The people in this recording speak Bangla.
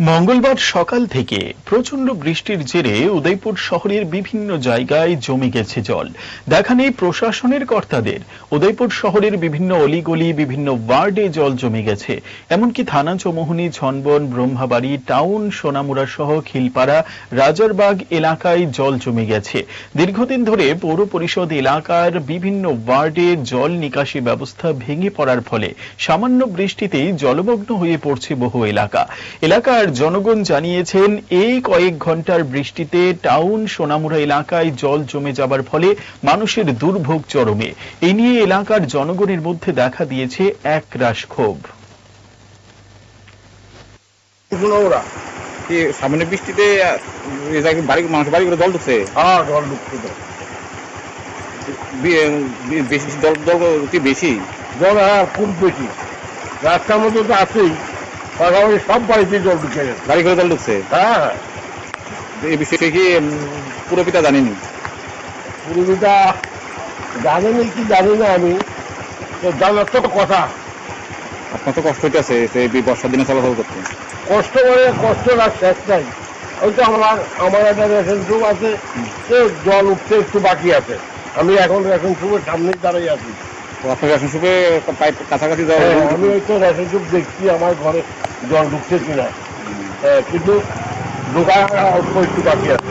মঙ্গলবার সকাল থেকে প্রচণ্ড বৃষ্টির জেরে উদয়পুর শহরের বিভিন্ন জায়গায় জমে গেছে জল। দেখা নেই প্রশাসনের কর্তাদের। উদয়পুর শহরের বিভিন্ন অলিগলি, বিভিন্ন ওয়ার্ডে জল জমে গেছে। এমনকি থানা চৌমুহনী, ঝনবন, ব্রহ্মাবাড়ি, টাউন, সোনামুড়া সহ খিলপাড়া, রাজারবাগ এলাকায় জল জমে গেছে। দীর্ঘদিন ধরে পৌর পরিষদ এলাকার বিভিন্ন ওয়ার্ডে জল নিকাশি ব্যবস্থা ভেঙে পড়ার ফলে সামান্য বৃষ্টিতেই জলমগ্ন হয়ে পড়ছে বহু এলাকা। এলাকার জনগণ জানিয়েছেন এই কয়েক ঘণ্টার বৃষ্টিতে টাউন সোনামুড়া এলাকায় জল জমে যাবার ফলে মানুষের দুর্ভোগ চরমে। এই নিয়ে এলাকার জনগণের মধ্যে দেখা দিয়েছে এক রাশ ক্ষোভ। সামনে বৃষ্টিতে বাড়ি মানুষ বাড়ি করে জল ঢুকছে? হ্যাঁ জল ঢুকছে বি- বেশি জল জল কি বেশি? জল হ্যাঁ খুব বেশি। রাস্তার মধ্যে তো আছেই। পাশাপাশি সব বাড়িতে জল ঢুকে গেছে। বাড়ি করে জল ঢুকছে? হ্যাঁ। এই বিষয়ে কি উম, পুরো পিতা জানেনি? পুরুলিটা জানেনি কি জানি না আমি। তো জানার তো কথা। আপনার তো কষ্ট হইতেছে এই বর্ষার দিনে চলাচল করতে। কষ্ট করে কষ্ট আর শেষ নাই। ওই তো আমার আমার একটা রেশন সুপ আছে তো জল উঠতে একটু বাকি আছে। আমি এখন রেশন সুপের সামনেই দাঁড়িয়ে আছি। আপনার রেশন সুপে পাইপ কাছাকাছি হ্যাঁ, আমি ওই তো রেশন সুপ দেখছি আমার ঘরে জল ঢুকছে কিনা। হ্যাঁ, কিন্তু ঢোকা একটু বাকি আছে।